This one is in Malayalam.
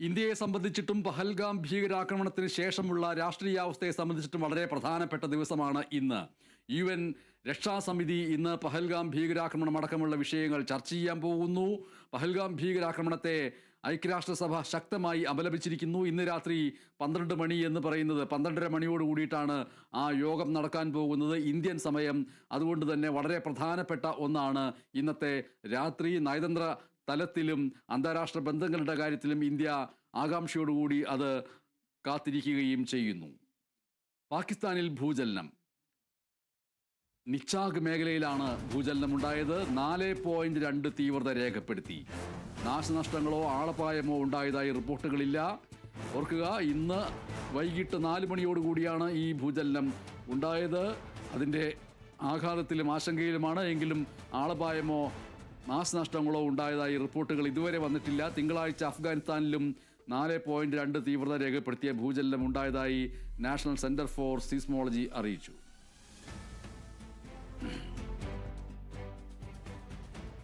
ഇന്ത്യയെ സംബന്ധിച്ചിട്ടും പഹൽഗാം ഭീകരാക്രമണത്തിന് ശേഷമുള്ള രാഷ്ട്രീയാവസ്ഥയെ സംബന്ധിച്ചിട്ടും വളരെ പ്രധാനപ്പെട്ട ദിവസമാണ് ഇന്ന്. യു എൻ രക്ഷാസമിതി ഇന്ന് പഹൽഗാം ഭീകരാക്രമണം അടക്കമുള്ള വിഷയങ്ങൾ ചർച്ച ചെയ്യാൻ പോകുന്നു. പഹൽഗാം ഭീകരാക്രമണത്തെ ഐക്യരാഷ്ട്രസഭ ശക്തമായി അപലപിച്ചിരിക്കുന്നു. ഇന്ന് രാത്രി പന്ത്രണ്ട് മണി എന്ന് പറയുന്നത് പന്ത്രണ്ടര മണിയോട് കൂടിയിട്ടാണ് ആ യോഗം നടക്കാൻ പോകുന്നത്. ഇന്ത്യൻ സമയം അതുകൊണ്ട് തന്നെ വളരെ പ്രധാനപ്പെട്ട ഒന്നാണ് ഇന്നത്തെ രാത്രി. നയതന്ത്ര തലത്തിലും അന്താരാഷ്ട്ര ബന്ധങ്ങളുടെ കാര്യത്തിലും ഇന്ത്യ ആകാംക്ഷയോടുകൂടി അത് കാത്തിരിക്കുകയും ചെയ്യുന്നു. പാകിസ്ഥാനിൽ ഭൂചലനം. നിച്ചാഗ് മേഖലയിലാണ് ഭൂചലനം ഉണ്ടായത് നാല് പോയിന്റ് രണ്ട് തീവ്രത രേഖപ്പെടുത്തി. നാശനഷ്ടങ്ങളോ ആളപായമോ ഉണ്ടായതായി റിപ്പോർട്ടുകളില്ല. ഓർക്കുക ഇന്ന് വൈകിട്ട് നാല് മണിയോടുകൂടിയാണ് ഈ ഭൂചലനം ഉണ്ടായത്. അതിന്റെ ആഘാതത്തിലും ആശങ്കയിലുമാണ്. എങ്കിലും ആളപായമോ നാശനഷ്ടങ്ങളോ ഉണ്ടായതായി റിപ്പോർട്ടുകൾ ഇതുവരെ വന്നിട്ടില്ല. തിങ്കളാഴ്ച അഫ്ഗാനിസ്ഥാനിലും നാല് പോയിന്റ് രണ്ട് തീവ്രത രേഖപ്പെടുത്തിയ ഭൂചലനം ഉണ്ടായതായി നാഷണൽ സെന്റർ ഫോർ സീസ്മോളജി അറിയിച്ചു.